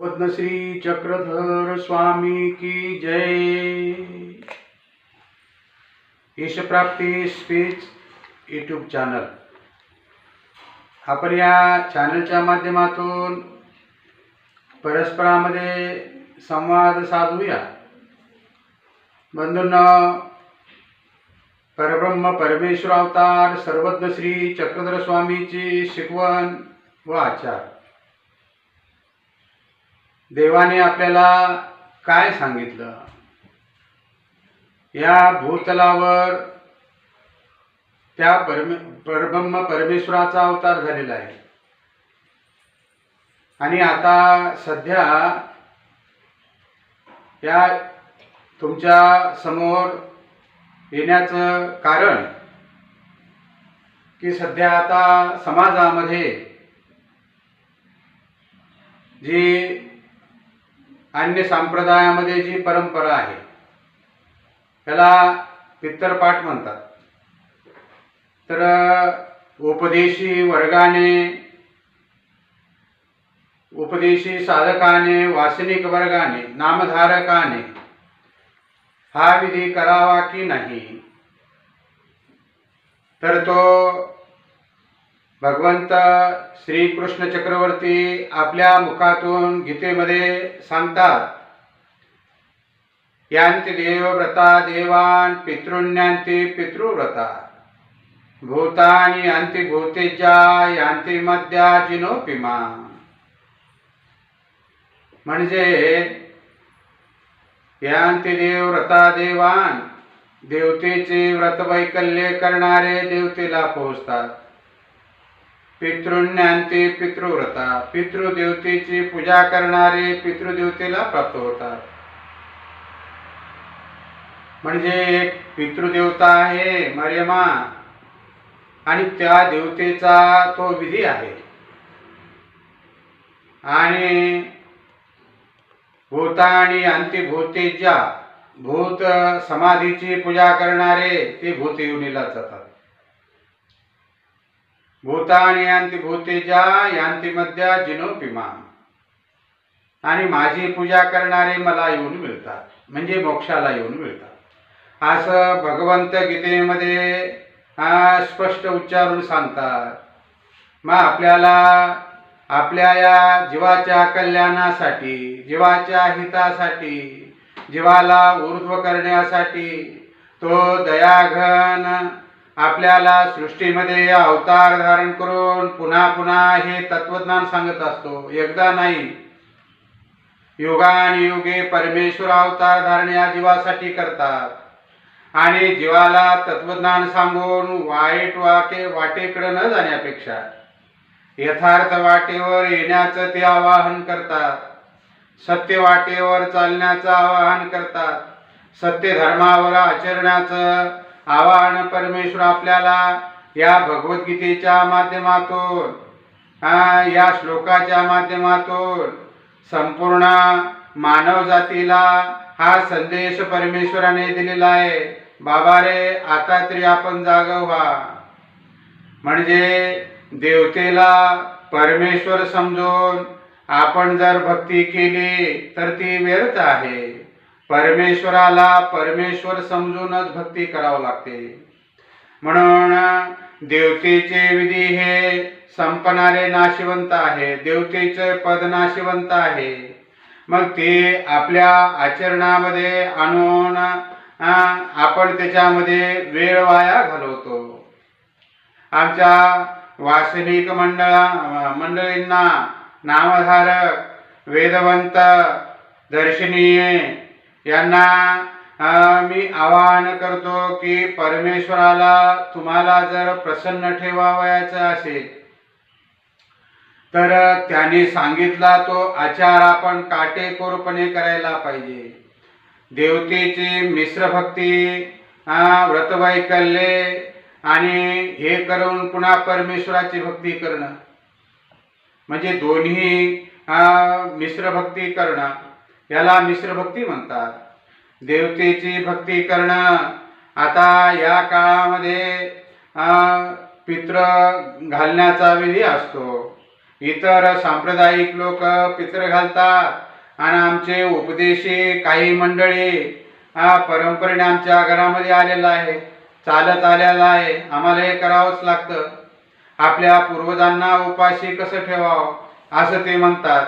श्री चक्रधर स्वामी की जय। यशप्राप्ती speech YouTube channel. आपण या चॅनलच्या माध्यमातून परस्परामध्ये संवाद साधूया. बंधूंना परब्रह्म परमेश्वर अवतार सर्वज्ञ श्री चक्रधर स्वामीची शिकवण व आचार. देवाने आपल्याला काय सांगितलं? या भूतलावर त्या परमे परब्रह्म परमेश्वराचा अवतार झालेला आहे. आणि आता सध्या या तुमच्यासमोर येण्याचं कारण की सध्या आता समाजामध्ये जी अन्य संप्रदायामध्ये जी परंपरा आहे त्याला पित्तरपाठ म्हणतात. तर उपदेशी वर्गाने उपदेशी साधकाने वासनिक वर्गाने नामधारकाने हा विधी करावा की नाही तर तो भगवंत श्रीकृष्ण चक्रवर्ती आपल्या मुखातून गीतेमध्ये सांगतात यांती देवव्रता देवान पितृण्यांती पितृव्रता। भूतानी अंती भूतेजा यांती मध्या जिनोपिमा म्हणजे यांती देवव्रता देवान देवतेचे व्रत वैकल्य करणारे देवतेला पोहोचतात. पितृज्ञानते पितृव्रता पितृदेवतेची पूजा करणारे पितृदेवतेला प्राप्त होतात. म्हणजे एक पितृदेवता आहे मर्यमा आणि त्या देवतेचा तो विधी आहे. आणि भूता आणि अंतिभूतेच्या भूत समाधीची पूजा करणारे ते भूत योनीला जातात. भूताने यांती भूतेजा यांती मध्या जिनोपिमा आणि माझी पूजा करणारे मला येऊन मिळतात. म्हणजे मोक्षाला येऊन मिळतात. असं भगवंत गीतेमध्ये स्पष्ट उच्चारून सांगतात. मग आपल्याला आपल्या या जीवाच्या कल्याणासाठी जीवाच्या हितासाठी जीवाला ऊर्ध्व करण्यासाठी तो दयाघन आपल्याला सृष्टीमध्ये अवतार धारण करून पुन्हा पुन्हा हे तत्वज्ञान सांगत असतो. एकदा नाही. युगानुयुगे परमेश्वर अवतार धारण या जीवासाठी करतात. आणि जीवाला तत्वज्ञान सांगून वाईट वाटे वाटेकडे न जाण्यापेक्षा यथार्थ वाटेवर येण्याचं ते आवाहन करतात. सत्य वाटेवर चालण्याचं आवाहन करतात. सत्य धर्मावर आचरण्याचं आवाहन परमेश्वर आपल्याला या भगवद्गीतेच्या माध्यमातून या श्लोकाच्या माध्यमातून संपूर्ण मानव जातीला हा संदेश परमेश्वराने दिलेला आहे. बाबा रे आता तरी आपण जाग व्हा म्हणजे देवतेला परमेश्वर समजून आपण जर भक्ती केली तर ती व्यर्थ आहे. परमेश्वराला परमेश्वर समजूनच भक्ती करावं लागते. म्हणून देवतेचे विधी हे संपणारे नाशिवंत आहे देवतेचे पद नाशिवंत आहे. मग ते आपल्या आचरणामध्ये आणून आपण त्याच्यामध्ये वेळ वाया घालवतो. आमच्या वासनिक मंडळा मंडळींना नामधारक वेदवंत दर्शनीय यांना मी आवाहन करतो की परमेश्वराला तुम्हाला जर प्रसन्न ठेवावयाचं असेल तर त्याने सांगितला तो आचार आपण काटेकोरपणे करायला पाहिजे. देवतेची मिश्र भक्ती व्रतवैकल्ये आणि हे करून पुन्हा परमेश्वराची भक्ती करणं. म्हणजे दोन्ही मिश्रभक्ती मिश्र भक्ती करणं. याला मिश्र भक्ती म्हणतात. देवतेची भक्ती करणं. आता या काळामध्ये पित्र घालण्याचा विधी असतो. इतर सांप्रदायिक लोक पित्र घालतात. आणि आमचे उपदेशी काही मंडळी हा परंपरेने आमच्या घरामध्ये आलेला आहे. चालत आलेला आहे. आम्हाला हे करावंच लागतं. आपल्या पूर्वजांना उपाशी कसं ठेवावं? असं ते म्हणतात.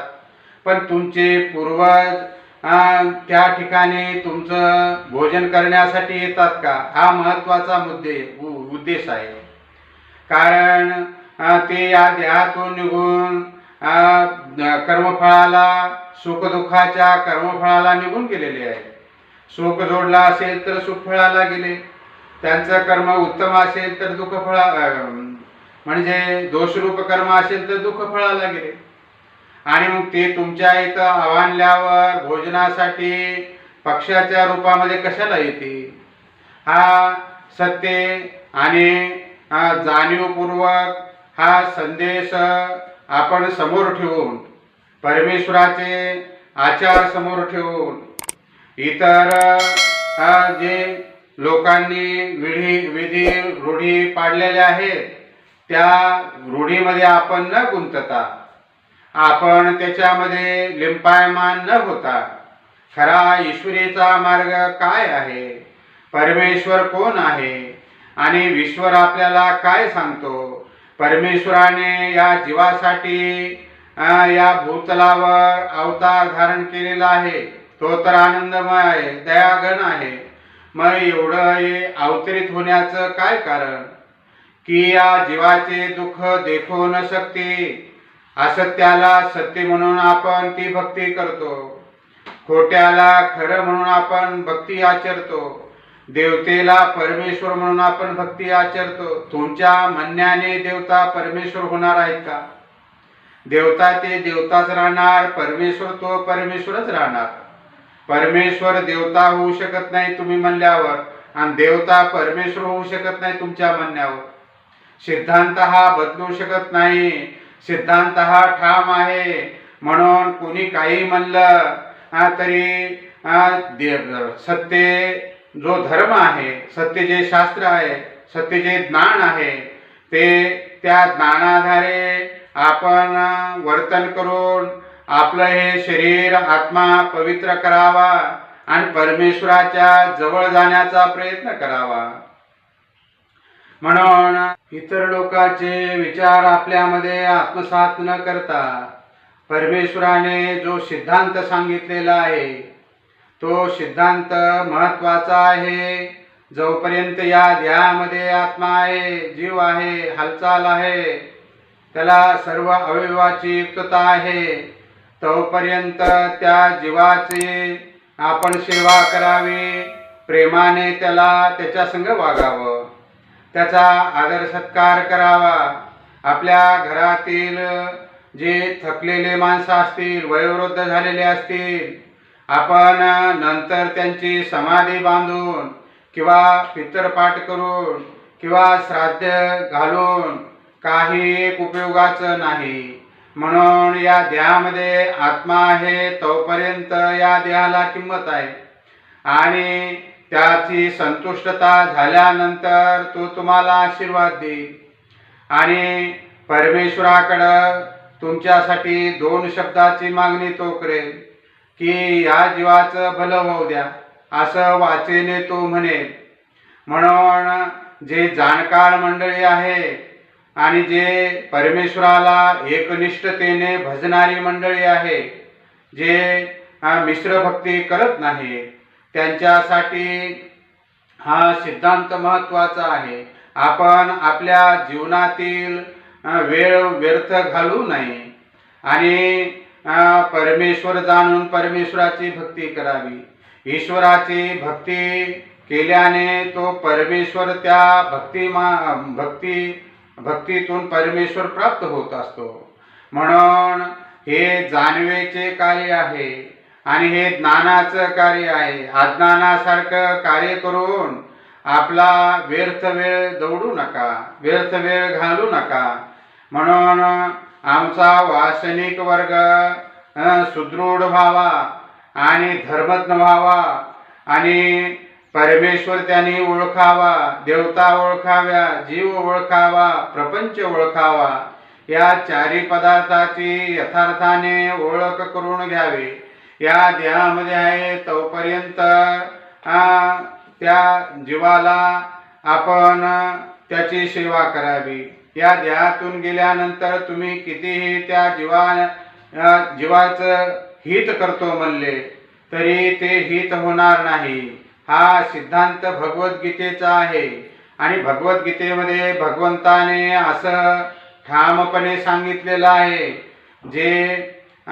पण तुमचे पूर्वज त्या ठिकाणी तुमचं भोजन करण्यासाठी येतात का? हा महत्त्वाचा मुद्दे उ- उद्देश आहे. कारण ते या देहातून निघून कर्मफळाला सुखदुःखाच्या कर्मफळाला निघून गेलेले आहे सुख जोडला असेल तर सुखफळाला गेले. त्यांचं कर्म उत्तम असेल तर दुःखफळा म्हणजे दोषरूप कर्म असेल तर दुःखफळाला गेले. आणि मग ते तुमच्या इथं आव्हानल्यावर भोजनासाठी पक्षाच्या रूपामध्ये कशाला येते हा सत्य आणि हा जाणीवपूर्वक हा संदेश आपण समोर ठेवून परमेश्वराचे आचार समोर ठेवून इतर जे लोकांनी विधी विधी रूढी पाडलेल्या आहेत त्या रूढीमध्ये आपण न गुंतता आपण त्याच्यामध्ये लिंपायमान न होता खरा ईश्वरीचा मार्ग काय आहे? परमेश्वर कोण आहे? आणि ईश्वर आपल्याला काय सांगतो? परमेश्वराने या जीवासाठी या भूतलावर अवतार धारण केलेला आहे. तो तर आनंदमय आहे दयागण आहे. मग एवढं हे अवतरित होण्याचं काय कारण? की या जीवाचे दुःख देखू न शकते. असत्याला सत्य म्हणून आपण ती भक्ती करतो. खोट्याला खरं म्हणून आपण भक्ती आचरतो. देवतेला परमेश्वर म्हणून आपण भक्ती आचरतो. तुमच्या म्हणण्याने देवता परमेश्वर होणार आहेत का? देवता ते देवताच राहणार परमेश्वर तो परमेश्वरच राहणार. परमेश्वर देवता होऊ शकत नाही तुम्ही म्हणल्यावर आणि देवता परमेश्वर होऊ शकत नाही तुमच्या म्हणण्यावर. सिद्धांत हा बदलू शकत नाही. सिद्धांत हा ठाम आहे. म्हणून कोणी काही म्हणलं तरी सत्य जो धर्म आहे सत्य जे शास्त्र आहे सत्य जे ज्ञान आहे ते त्या ज्ञानाधारे आपण वर्तन करून आपलं हे शरीर आत्मा पवित्र करावा आणि परमेश्वराच्या जवळ जाण्याचा प्रयत्न करावा. म्हणून इतर लोकांचे विचार आपल्यामध्ये आत्मसात न करता परमेश्वराने जो सिद्धांत सांगितलेला आहे तो सिद्धांत महत्त्वाचा आहे. जोपर्यंत या देहामध्ये आत्मा आहे जीव आहे हालचाल आहे त्याला सर्व अवयवाची युक्तता आहे तोपर्यंत त्या जीवाची आपण सेवा करावी. प्रेमाने त्याला त्याच्या संग वागावं. त्याचा आदर सत्कार करावा. आपल्या घरातील जे थकलेले माणसं असतील वयोवृद्ध झालेले असतील आपण नंतर त्यांची समाधी बांधून किंवा पितरपाठ करून किंवा श्राद्ध घालून काही एक उपयोगाचं नाही. म्हणून या देहामध्ये आत्मा आहे तोपर्यंत या देहाला किंमत आहे. आणि त्याची संतुष्टता झाल्यानंतर तो तुम्हाला आशीर्वाद देईल. आणि परमेश्वराकडं तुमच्यासाठी दोन शब्दाची मागणी तो करेल की या जीवाचं भलं होऊ द्या असं वाचेने तो म्हणेल. म्हणून जे जाणकार मंडळी आहे आणि जे परमेश्वराला एकनिष्ठतेने भजणारी मंडळी आहे जे मिश्र भक्ती करत नाही त्यांच्यासाठी हा सिद्धांत महत्त्वाचा आहे. आपण आपल्या जीवनातील वेळ व्यर्थ घालू नये. आणि परमेश्वर जाणून परमेश्वराची भक्ती करावी. ईश्वराची भक्ती केल्याने तो परमेश्वर त्या भक्ती मा भक्ती भक्तीतून परमेश्वर प्राप्त होत असतो. म्हणून हे जाणवेचे कार्य आहे. आणि हे ज्ञानाचं कार्य आहे. अज्ञानासारखं कार्य करून आपला व्यर्थ वेळ दौडू नका व्यर्थ वेळ घालू नका. म्हणून आमचा वासनिक वर्ग सुदृढ व्हावा आणि धर्मज्ञ व्हावा आणि परमेश्वर त्यांनी ओळखावा देवता ओळखाव्या जीव ओळखावा प्रपंच ओळखावा. या चारी पदार्थाची यथार्थाने ओळख करून घ्यावी. या देहामध्ये आहे तोपर्यंत त्या जीवाला आपण त्याची सेवा करावी. या देहातून गेल्यानंतर तुम्ही कितीही त्या जीवा जीवाचं हित करतो म्हणले तरी ते हित होणार नाही. हा सिद्धांत भगवद्गीतेचा आहे. आणि भगवद्गीतेमध्ये भगवंताने असं ठामपणे सांगितलेलं आहे जे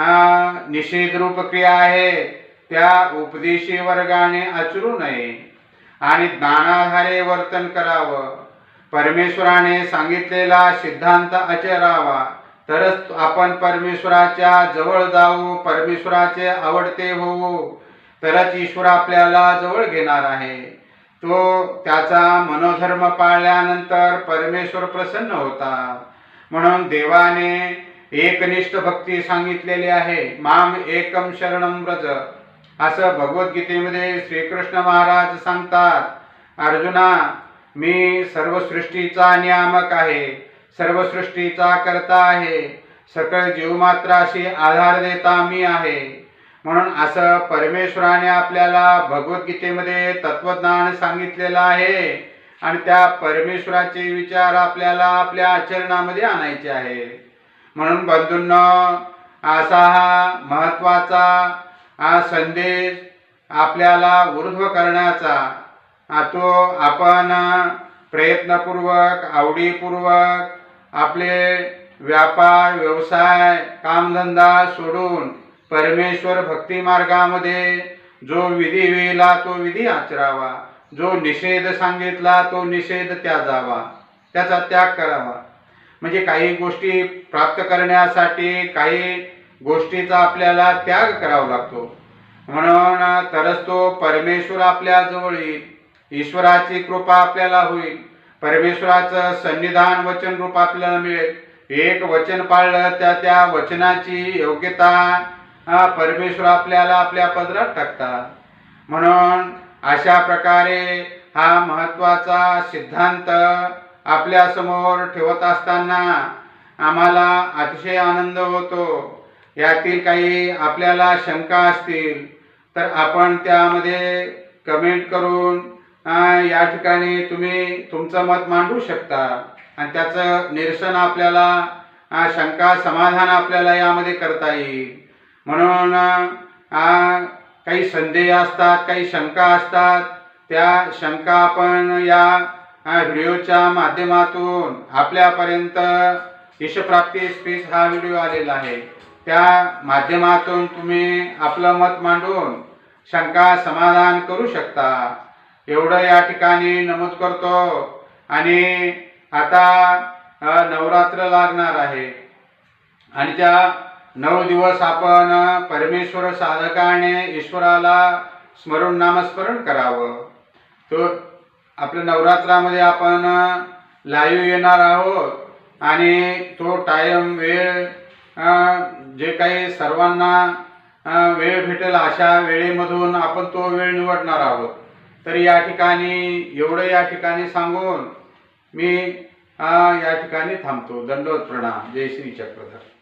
निषेधरूप क्रिया आहे. त्या उपदेशी वर्गाने आचरू नये आणि ज्ञानाधारे वर्तन करावं. परमेश्वराने सांगितलेला सिद्धांत आचरावा. तरच आपण परमेश्वराच्या जवळ जाऊ परमेश्वराचे आवडते होऊ. तरच ईश्वर आपल्याला जवळ घेणार आहे. तो त्याचा मनोधर्म पाळल्यानंतर परमेश्वर प्रसन्न होता. म्हणून देवाने एकनिष्ठ भक्ती सांगितलेली आहे. माम एकम शरणम व्रज. असं भगवद्गीतेमध्ये श्रीकृष्ण महाराज सांगतात अर्जुना मी सर्व सृष्टीचा नियामक आहे. सर्व सृष्टीचा करता आहे. सकळ जीवमात्राशी आधार देता मी आहे. म्हणून असं परमेश्वराने आपल्याला भगवद्गीतेमध्ये तत्वज्ञान सांगितलेलं आहे आणि त्या परमेश्वराचे विचार आपल्याला आपल्या आचरणामध्ये आणायचे आहे म्हणून बंधूंनो असा हा महत्त्वाचा हा संदेश आपल्याला ऊर्ध्व करण्याचा. तो आपण प्रयत्नपूर्वक आवडीपूर्वक आपले व्यापार व्यवसाय कामधंदा सोडून परमेश्वर भक्ती मार्गामध्ये जो विधी वेला तो विधी आचरावा जो निषेध सांगितला तो निषेध त्याजावा त्याचा त्याग करावा. म्हणजे काही गोष्टी प्राप्त करण्यासाठी काही गोष्टीचा आपल्याला त्याग करावा लागतो. म्हणून तरच तो परमेश्वर आपल्याजवळ येईल ईश्वराची कृपा आपल्याला होईल. परमेश्वराचं सन्निधान वचन रूप आपल्याला मिळेल. एक वचन पाळलं त्या त्या वचनाची योग्यता परमेश्वर आपल्याला आपल्या पदरात टाकतात. म्हणून अशा प्रकारे हा महत्त्वाचा सिद्धांत आपल्यासमोर ठेवत असताना आम्हाला अतिशय आनंद होतो. यातील काही आपल्याला शंका असतील तर आपण त्यामध्ये कमेंट करून या ठिकाणी तुम्ही तुमचं मत मांडू शकता. आणि त्याचं निरसन आपल्याला शंका समाधान आपल्याला यामध्ये करता येईल. म्हणून काही संदेह असतात काही शंका असतात त्या शंका आपण या हा व्हिडिओच्या माध्यमातून आपल्यापर्यंत यशप्राप्ती स्पीच हा व्हिडिओ आलेला आहे. त्या माध्यमातून तुम्ही आपलं मत मांडून शंका समाधान करू शकता. एवढं या ठिकाणी नमूद करतो आणि आता नवरात्र लागणार आहे. आणि त्या नऊ दिवस आपण परमेश्वर साधकाने ईश्वराला स्मरण नामस्मरण करावं. तो आपल्या नवरात्रामध्ये आपण लाईव्ह येणार आहोत. आणि तो टाईम वेळ जे काही सर्वांना वेळ भेटेल अशा वेळेमधून आपण तो वेळ निवडणार आहोत. तर या ठिकाणी एवढं या ठिकाणी सांगून मी या ठिकाणी थांबतो. दंडवत प्रणाम. जय श्री चक्रधर.